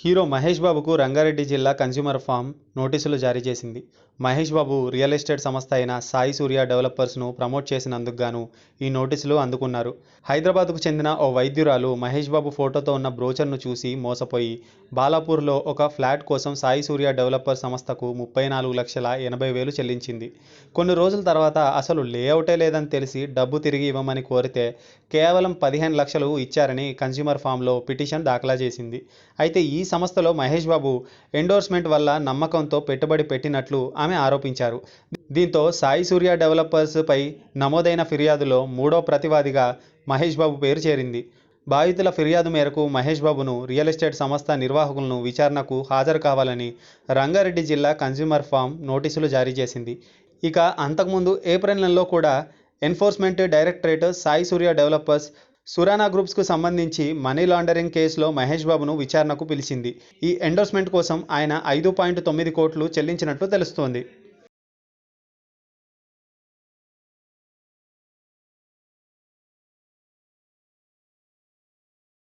Hero Mahesh బాబుకు రంగారెడ్డి జిల్లా consumer form నోటీసులు జారీ చేసింది. మహేష్ బాబు రియల్ ఎస్టేట్ సంస్థ అయిన సాయి సూర్య డెవలపర్స్ను ప్రమోట్ చేసినందుకు గాను ఈ నోటీసులు అందుకున్నారు. హైదరాబాద్కు చెందిన ఓ వైద్యురాలు మహేష్ బాబు ఫోటోతో ఉన్న బ్రోచర్ను చూసి మోసపోయి బాలాపూర్లో ఒక ఫ్లాట్ కోసం సాయి సూర్య డెవలపర్ సంస్థకు ముప్పై నాలుగు లక్షల ఎనభై వేలు చెల్లించింది. కొన్ని రోజుల తర్వాత అసలు లేఅవుటే లేదని తెలిసి డబ్బు తిరిగి ఇవ్వమని కోరితే కేవలం పదిహేను లక్షలు ఇచ్చారని కన్స్యూమర్ ఫామ్లో పిటిషన్ దాఖలా చేసింది. అయితే ఈ సంస్థలో మహేష్ బాబు ఎండోర్స్మెంట్ వల్ల నమ్మకంతో పెట్టుబడి పెట్టినట్లు ఆమె ఆరోపించారు. దీంతో సాయి సూర్య డెవలపర్స్ పై నమోదైన ఫిర్యాదులో మూడో ప్రతివాదిగా మహేష్ బాబు పేరు చేరింది. బాధితుల ఫిర్యాదు మేరకు మహేష్ బాబును రియల్ ఎస్టేట్ సంస్థ నిర్వాహకులను విచారణకు హాజరు కావాలని రంగారెడ్డి జిల్లా కన్స్యూమర్ ఫామ్ నోటీసులు జారీ చేసింది. ఇక అంతకుముందు ఏప్రిల్ నెలలో కూడా enforcement directorate Sai Surya developers Surana గ్రూప్స్కు సంబంధించి మనీ లాండరింగ్ కేసులో మహేష్ బాబును విచారణకు పిలిచింది. ఈ ఎండోర్స్మెంట్ కోసం ఆయన ఐదు పాయింట్ తొమ్మిది కోట్లు చెల్లించినట్లు తెలుస్తోంది.